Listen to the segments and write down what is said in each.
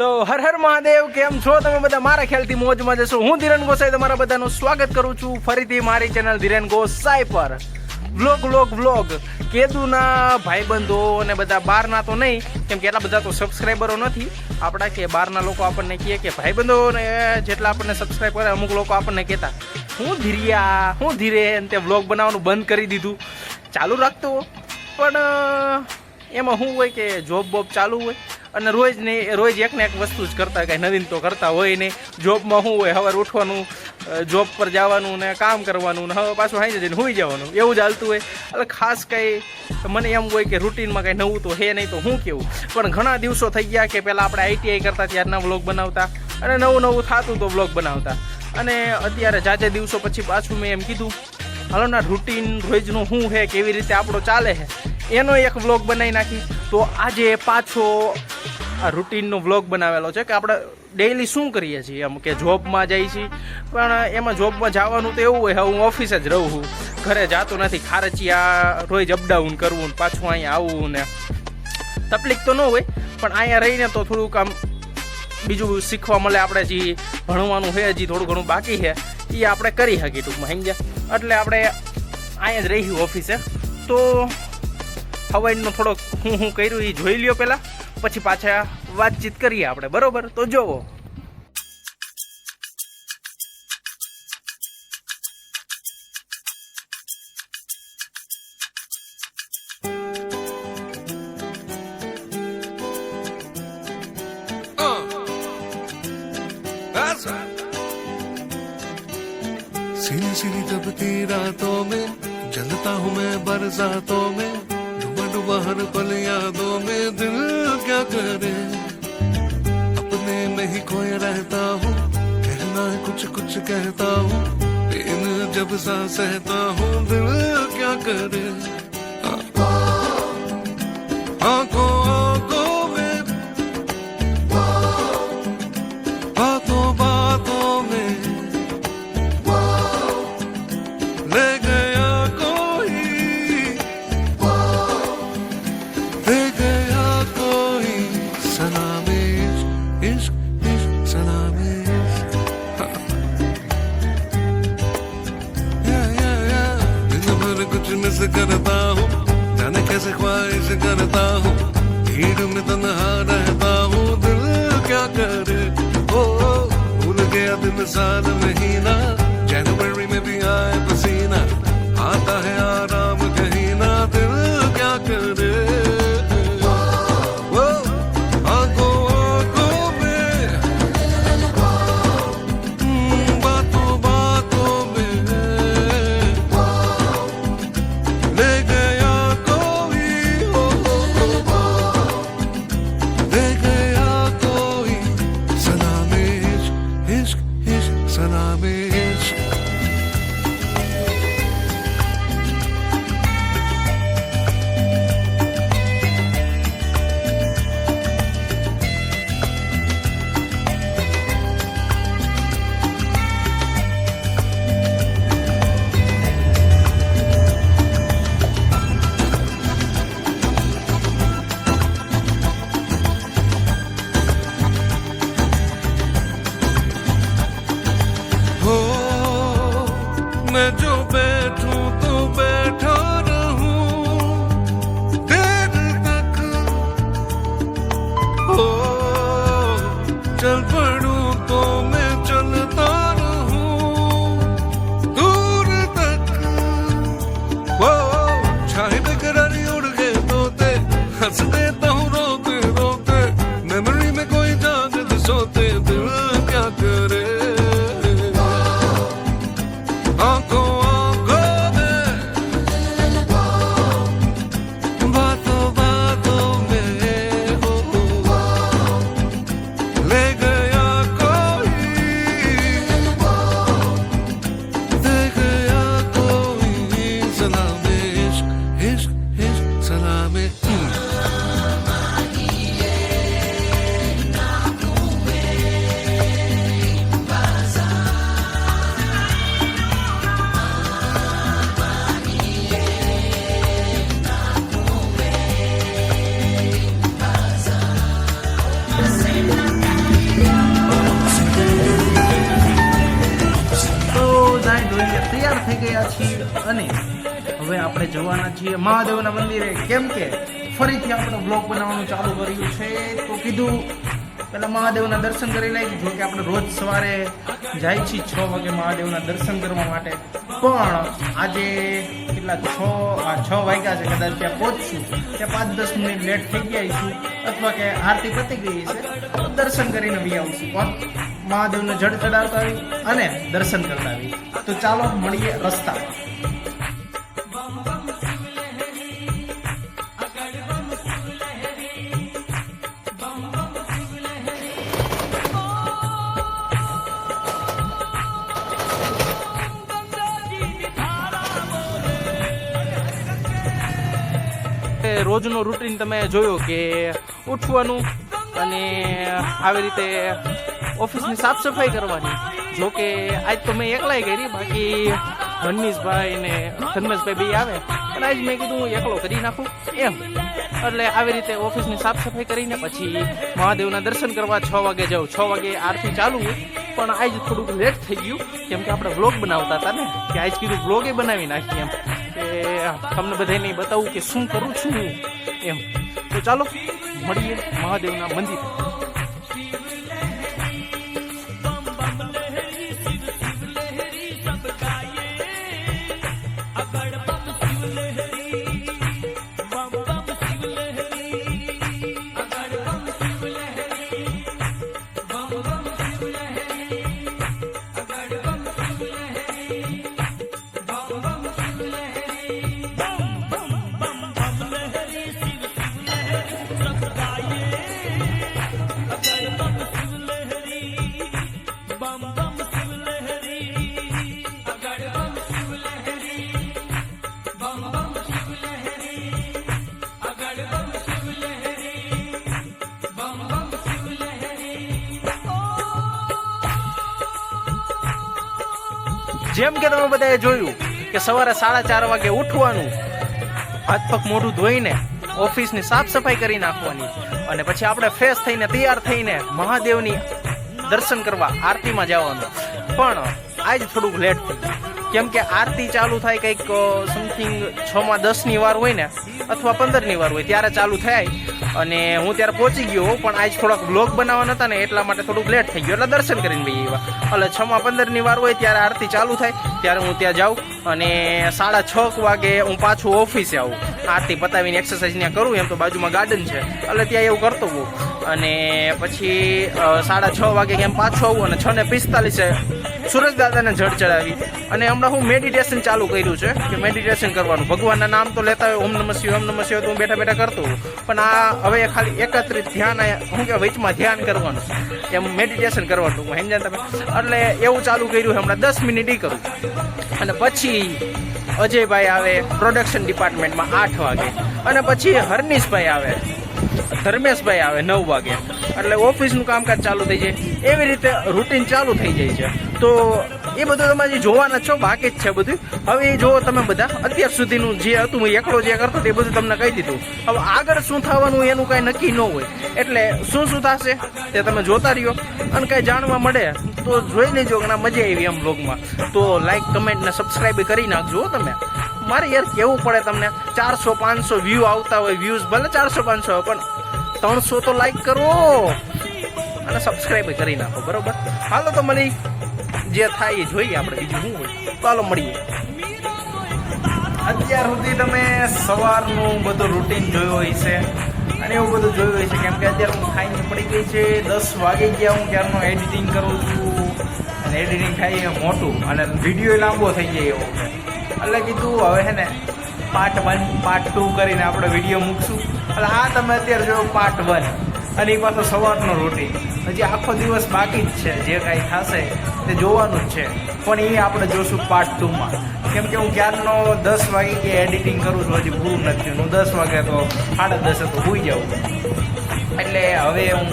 તો હર હર મહાદેવ, કેમ છો? તમે બધા મારા ખ્યાલથી મોજમાં જશો હું ધીરેન ગોસાઈ, તમારા બધાનું સ્વાગત કરું છું ફરીથી મારી ચેનલ ધીરેન ગોસાઈ પર. Vlog vlog vlog. કેદુના ભાઈબંધો અને બધા બહારના તો નહીં, કેમ કે એટલા બધા તો સબસ્ક્રાઈબરો નથી. આપણા કે બહારના લોકો આપણને કહે કે ભાઈબંધો ને જેટલા આપણને સબસ્ક્રાઈબ કરે, અમુક લોકો આપણને કહેતા, હું ધીરિયા, હું ધીરે. તે વ્લોગ બનાવવાનું બંધ કરી દીધું. ચાલુ રાખતો પણ એમાં શું હોય કે જોબ બોબ ચાલુ હોય. અને રોજ ને રોજ એક ને એક વસ્તુ જ કરતા, કાંઈ નવીન તો કરતા હોય નહીં. જોબમાં શું હોય, સવારે ઉઠવાનું જોબ પર જવાનું ને કામ કરવાનું ને હવે પાછું હાઈ જઈને હુઈ જવાનું. એવું જ હાલતું હોય. એટલે ખાસ કંઈ મને એમ હોય કે રૂટીનમાં કંઈ નવું તો હે નહીં તો હું કેવું? પણ ઘણા દિવસો થઈ ગયા કે પહેલાં આપણે આઈટીઆઈ કરતા ત્યારના વ્લોગ બનાવતા. અને નવું નવું થતું તો વ્લોગ બનાવતા. અને અત્યારે જાતે દિવસો પછી પાછું મેં એમ કીધું હાલોના રૂટીન રોજનું શું છે કેવી રીતે આપણો ચાલે છે એનો એક વ્લોગ બનાવી નાખી. તો આજે પાછો આ રૂટીનનો વ્લોગ બનાવેલો છે કે આપણે ડેઈલી શું કરીએ છીએ? એમ કે જોબમાં જઈએ છીએ, પણ એમાં જોબમાં જવાનું તો એવું હોય હું ઓફિસે જ રહું છું. ઘરે જતો નથી, ખારચિયા રોજ અપડાઉન કરવું ને પાછું અહીંયા આવવું ને તકલીફ તો ન હોય, પણ અહીંયા રહીને તો થોડુંક આમ બીજું શીખવા મળે આપણે જે ભણવાનું છે, હજી થોડું ઘણું બાકી છે, એ આપણે કરી શકીએ ટૂંકમાં, સમજ્યા? એટલે આપણે અહીંયા જ રહીશું ઓફિસે તો હવાઈનો થોડોક હું હું કર્યું એ જોઈ લ્યો પહેલાં. પછી પાછા વાતચીત કરીએ આપણે બરોબર તો જોવો That's right. सीनी सीनी दबती रातों में जलता हूँ मैं बरसातों में डूबा हर पल यादों में दिल क्या करे? अपने में ही खोए रहता हूँ, कहना कुछ कुछ कहता हूँ जब सा सहता हूँ, दिल क्या करे? कुछ मिस करता हूँ जाने कैसे ख्वाहिश करता हूँ भीड़ में तन्हा रहता हूँ दिल क्या करे ओ ओ, भूल गया दिन साल महीना मैं जो बैठूं અને હવે આપણે જવાના છીએ મહાદેવના મંદિરે. કેમ કે ફરીથી આપણે બ્લોગ બનાવવાનું ચાલુ કર્યું છે. તો કીધું પેલા મહાદેવના દર્શન કરી લઈએ. જો કે આપણે રોજ સવારે જાય છીએ છ વાગે મહાદેવના દર્શન કરવા માટે. પણ આજે કેટલા છ, આ છ વાગ્યા છે, કદાચ ત્યાં પહોંચશું. ત્યાં પાંચ દસ મિનિટ લેટ થઈ ગયા છું અથવા કે આરતી પતી ગઈ છે તો દર્શન કરીને બી આવશું. પણ મહાદેવને જળ ચડાવતા આવી અને દર્શન કરતા આવી. તો ચાલો મળીએ રસ્તા રોજનો રૂટીન તમે જોયો કે ઉઠવાનું અને આવી રીતે ઓફિસની સાફ સફાઈ કરવાની? જો કે આજ તો મેં એકલાય કરી, બાકી ધનમીશભાઈ ને ધર્મેશભાઈ બે આવે, પણ આજ મેં કીધું એકલો કરી નાખું. એમ. એટલે આવી રીતે ઓફિસની સાફ સફાઈ કરીને પછી મહાદેવના દર્શન કરવા છ વાગે જાઉં. છ વાગે આરતી ચાલુ પણ આજ થોડુંક લેટ થઈ ગયું, કેમ કે આપણે વ્લોગ બનાવતા હતા ને, કે આજ કીધું વ્લોગે બનાવી નાખીએ એમ. તમને બધાને બતાવું કે શું કરું છું એમ. તો ચાલો મળીએ મહાદેવના મંદિર. જેમ કે તમે બધાએ જોયું કે સવારે સાડા ચાર વાગે ઉઠવાનું, હાથ પગ મોઢું ધોઈને ઓફિસની સાફ સફાઈ કરી નાખવાની અને પછી આપણે ફ્રેશ થઈને તૈયાર થઈને મહાદેવની દર્શન કરવા આરતીમાં જવાનું. પણ આજ થોડુંક લેટ થયું કેમ કે આરતી ચાલુ થાય કંઈક સમથિંગ છ માં દસની વાર હોય ને, અથવા પંદરની વાર હોય, ત્યારે ચાલુ થાય. અને હું ત્યારે પહોંચી ગયો, પણ આજ થોડાક બ્લોગ બનાવવાના હતા ને, એટલા માટે થોડુંક લેટ થઈ ગયું. એટલે દર્શન કરીને બી એવા એટલે છ માં પંદરની વાર હોય, ત્યારે આરતી ચાલુ થાય, ત્યારે હું ત્યાં જાઉં. અને સાડા છ વાગે હું પાછું ઓફિસે આવું. આરતી પતાવીને એક્સરસાઇઝ ત્યાં કરું, એમ તો બાજુમાં ગાર્ડન છે. એટલે ત્યાં એવું કરતો હોઉં. અને પછી સાડા છ વાગે એમ પાછું આવું અને છ ને પિસ્તાલીસે સુરજ દાદાને જળ ચડાવી અને હમણાં હું મેડિટેશન ચાલુ કર્યું છે, કે મેડિટેશન કરવાનું. ભગવાનના નામ તો લેતા હોય, ઓમ નમઃ શિવ ઓમ નમઃ શિવ તો હું બેઠા બેઠા કરતો પણ આ હવે ખાલી એકત્રિત ધ્યાન હું કે વચમાં ધ્યાન કરવાનું એમ મેડિટેશન કરવાનું હું સમજ્યા તમે? એટલે એવું ચાલુ કર્યું હમણાં દસ મિનિટ એ કરું અને પછી અજયભાઈ આવે પ્રોડક્શન ડિપાર્ટમેન્ટમાં આઠ વાગે. અને પછી હરનીશભાઈ આવે, ધર્મેશભાઈ આવે નવ વાગે. એટલે ઓફિસનું કામકાજ ચાલુ થઈ જાય. એવી રીતે રૂટીન ચાલુ થઈ જાય છે. તો એ બધું તમે જોવાના છો, બાકી જ છે બધું. હવે એ જોવો તમે બધા, અત્યાર સુધીનું જે હતું હું એકલો જે કરતો તે બધું તમને કહી દીધું. હવે આગળ શું થવાનું, એનું કાંઈ નક્કી ન હોય. એટલે શું શું થશે, તે તમે જોતા રહ્યો. અને કાંઈ જાણવા મળે, તો જોઈ લેજો, ઘણા મજા આવી એમ બ્લોગમાં તો લાઈક કમેન્ટ ને સબસ્ક્રાઈબ કરી નાખજો તમે. મારે યાર કેવું પડે તમને, ચારસો, પાંચસો વ્યૂ આવતા હોય વ્યૂઝ ભલે ચારસો, પાંચસો પણ ત્રણસો તો લાઈક કરો. અને સબસ્ક્રાઈબ કરી નાખો, બરોબર? હાલો તો મળી જે થાય એ જોઈએ આપણે, બીજું શું હોય? ચાલો મળીએ. અત્યાર સુધી તમે સવારનું બધું રૂટીન જોયું હોય છે અને એવું બધું જોયું હોય છે કેમ કે અત્યારે હું ખાઈને પડી ગઈ છે, દસ વાગી ગયા હું ક્યારનો એડિટિંગ કરું છું, અને એડિટિંગ થાય એ મોટું, અને વીડિયો લાંબો થઈ જાય એવો. એટલે કીધું, હવે છે ને પાર્ટ વન પાર્ટ ટુ કરીને આપણે વીડિયો મૂકશું. એટલે હા તમે અત્યારે જોયો પાર્ટ વન અને એ પાછો સવારનો રૂટીન હજી આખો દિવસ બાકી જ છે, જે કાંઈ થશે તે જોવાનું જ છે. પણ એ આપણે જોશું પાર્ટ ટુમાં કેમ કે હું ક્યારનો દસ વાગે કે એડિટિંગ કરું છું, હજી પૂરું નથી હું દસ વાગે તો સાડા દસે તો હોઈ જાઉં. એટલે હવે હું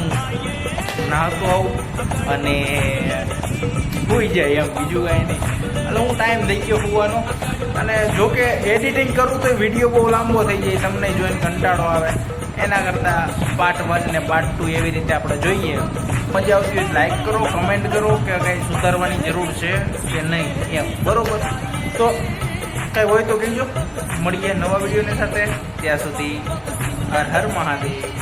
નાહતો આવું અને હોઈ જાય એમ. બીજું કાંઈ નહીં. એટલે હું ટાઈમ થઈ ગયો હોવાનો. અને જો કે એડિટિંગ કરું તો વીડિયો બહુ લાંબો થઈ જાય, તમને જોઈને કંટાળો આવે. એના કરતાં પાર્ટ વન ને પાર્ટ ટુ એવી રીતે આપણે જોઈએ. મજા આવતી હોય લાઈક કરો કમેન્ટ કરો કે કંઈ સુધારવાની જરૂર છે કે નહીં, એમ. બરોબર? તો કંઈ હોય તો કહેજો. મળીએ નવા વિડીયોની સાથે. ત્યાં સુધી હર હર મહાદેવ.